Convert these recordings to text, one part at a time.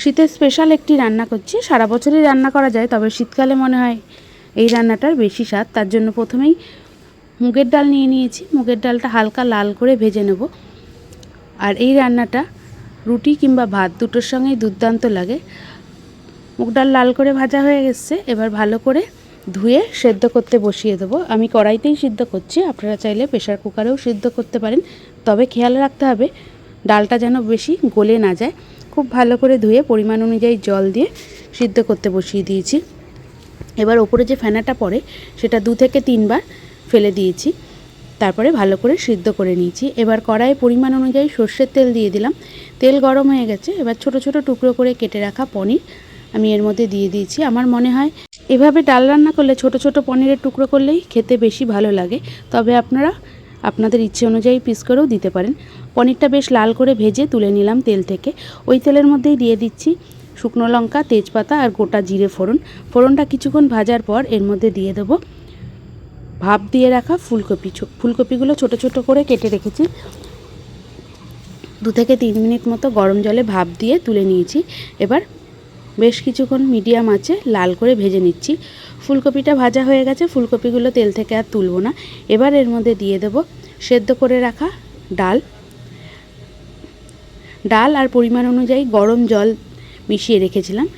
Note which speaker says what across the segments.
Speaker 1: শীতের স্পেশাল একটি রান্না করছি। সারা বছরই রান্না করা যায়, তবে শীতকালে মনে হয় এই রান্নাটার বেশি স্বাদ। তার জন্য প্রথমেই মুগের ডাল নিয়ে নিয়েছি। মুগের ডালটা হালকা লাল করে ভেজে নেব। আর এই রান্নাটা রুটি কিংবা ভাত দুটোর সঙ্গেই দুর্দান্ত লাগে। মুগ ডাল লাল করে ভাজা হয়ে গেছে। এবার ভালো করে ধুয়ে সেদ্ধ করতে বসিয়ে দেবো। আমি কড়াইতেই সিদ্ধ করছি। আপনারা চাইলে প্রেশার কুকারেও সিদ্ধ করতে পারেন। তবে খেয়াল রাখতে হবে, ডালটা যেন বেশি গলে না যায়। খুব ভালো করে ধুয়ে পরিমাণ অনুযায়ী জল দিয়ে সিদ্ধ করতে বসিয়ে দিয়েছি। এবার ওপরে যে ফেনাটা পড়ে, সেটা দু থেকে তিনবার ফেলে দিয়েছি। তারপরে ভালো করে সিদ্ধ করে নিয়েছি। এবার কড়াইয়ে পরিমাণ অনুযায়ী সর্ষের তেল দিয়ে দিলাম। তেল গরম হয়ে গেছে। এবার ছোট ছোট টুকরো করে কেটে রাখা পনির আমি এর মধ্যে দিয়ে দিয়েছি। আমার মনে হয় এভাবে ডাল রান্না করলে ছোট ছোট পনিরের টুকরো করলেই খেতে বেশি ভালো লাগে। তবে আপনারা আপনাদের ইচ্ছে অনুযায়ী পিস করেও দিতে পারেন। পনিরটা বেশ লাল করে ভেজে তুলে নিলাম তেল থেকে। ওই তেলের মধ্যেই দিয়ে দিচ্ছি শুকনো লঙ্কা, তেজপাতা আর গোটা জিরে ফোড়ন। ফোড়নটা কিছুক্ষণ ভাজার পর এর মধ্যে দিয়ে দেবো ভাপ দিয়ে রাখা ফুলকপি ফুলকপিগুলো ছোট ছোট করে কেটে রেখেছি। দু থেকে তিন মিনিট মতো গরম জলে ভাপ দিয়ে তুলে নিয়েছি। এবার বেশ কিছুক্ষণ মিডিয়াম আঁচে লাল করে ভেজে নিচ্ছি। ফুলকপিটা ভাজা হয়ে গেছে, ফুলকপিগুলো তেল থেকে আর তুলবো না। এবার এর মধ্যে দিয়ে দেব সেদ্ধ করে রাখা ডাল। ডাল আর পরিমাণ অনুযায়ী গরম জল মিশিয়ে রেখেছিলাম।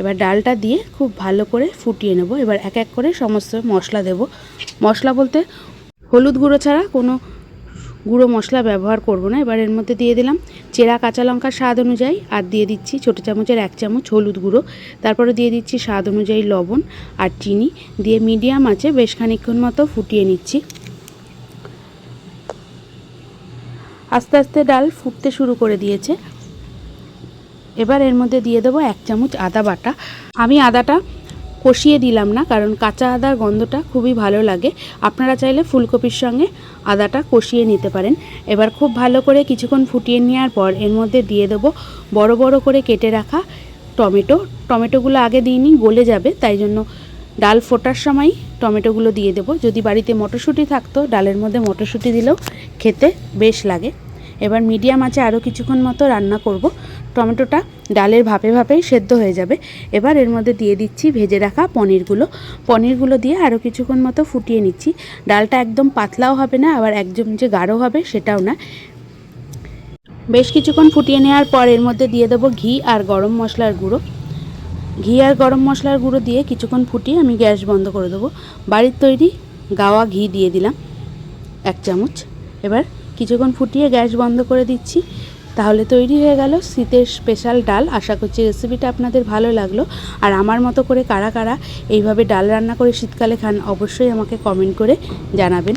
Speaker 1: এবার ডালটা দিয়ে খুব ভালো করে ফুটিয়ে নেব। এবার এক এক করে সমস্ত মশলা দেব। মশলা বলতে হলুদ গুঁড়ো ছাড়া কোনো গুঁড়ো মশলা ব্যবহার করব না, এবার এর মধ্যে দিয়ে দিলাম চেরা কাঁচা লঙ্কার স্বাদ অনুযায়ী, আর দিয়ে দিচ্ছি ছোটো চামচের এক চামচ হলুদ গুঁড়ো, তারপরে দিয়ে দিচ্ছি স্বাদ অনুযায়ী লবণ আর চিনি, দিয়ে মিডিয়াম আছে বেশ খানিকক্ষণ মতো ফুটিয়ে নিচ্ছি। আস্তে আস্তে ডাল ফুটতে শুরু করে দিয়েছে। এবার এর মধ্যে দিয়ে দেবো এক চামচ আদা বাটা। আমি আদাটা কষিয়ে দিলাম না, কারণ কাঁচা আদার গন্ধটা খুবই ভালো লাগে। আপনারা চাইলে ফুলকপির সঙ্গে আদাটা কষিয়ে নিতে পারেন। এবার খুব ভালো করে কিছুক্ষণ ফুটিয়ে নেওয়ার পর এর মধ্যে দিয়ে দেবো বড় বড় করে কেটে রাখা টমেটো। টমেটোগুলো আগে দিইনি, গলে যাবে, তাই জন্য ডাল ফোটার সময় টমেটোগুলো দিয়ে দেবো। যদি বাড়িতে মটরশুঁটি থাকতো, ডালের মধ্যে মটরশুঁটি দিলেও খেতে বেশ লাগে। এবার মিডিয়াম আছে আরও কিছুক্ষণ মতো রান্না করব। টমেটোটা ডালের ভাপে ভাপেই সেদ্ধ হয়ে যাবে। এবার এর মধ্যে দিয়ে দিচ্ছি ভেজে রাখা পনিরগুলো। পনিরগুলো দিয়ে আরও কিছুক্ষণ মতো ফুটিয়ে নিচ্ছি। ডালটা একদম পাতলাও হবে না, আবার একদম যে গাঢ় হবে সেটাও না। বেশ কিছুক্ষণ ফুটিয়ে নেওয়ার পর এর মধ্যে দিয়ে দেবো ঘি আর গরম মশলার গুঁড়ো। ঘি আর গরম মশলার গুঁড়ো দিয়ে কিছুক্ষণ ফুটিয়ে আমি গ্যাস বন্ধ করে দেবো। বাড়ির তৈরি গাওয়া ঘি দিয়ে দিলাম এক চামচ। এবার কিছুক্ষণ ফুটিয়ে গ্যাস বন্ধ করে দিচ্ছি। তাহলে তৈরি হয়ে গেল শীতের স্পেশাল ডাল। আশা করছি রেসিপিটা আপনাদের ভালো লাগল। আর আমার মতো করে কারা কারা এইভাবে ডাল রান্না করে শীতকালে খান, অবশ্যই আমাকে কমেন্ট করে জানাবেন।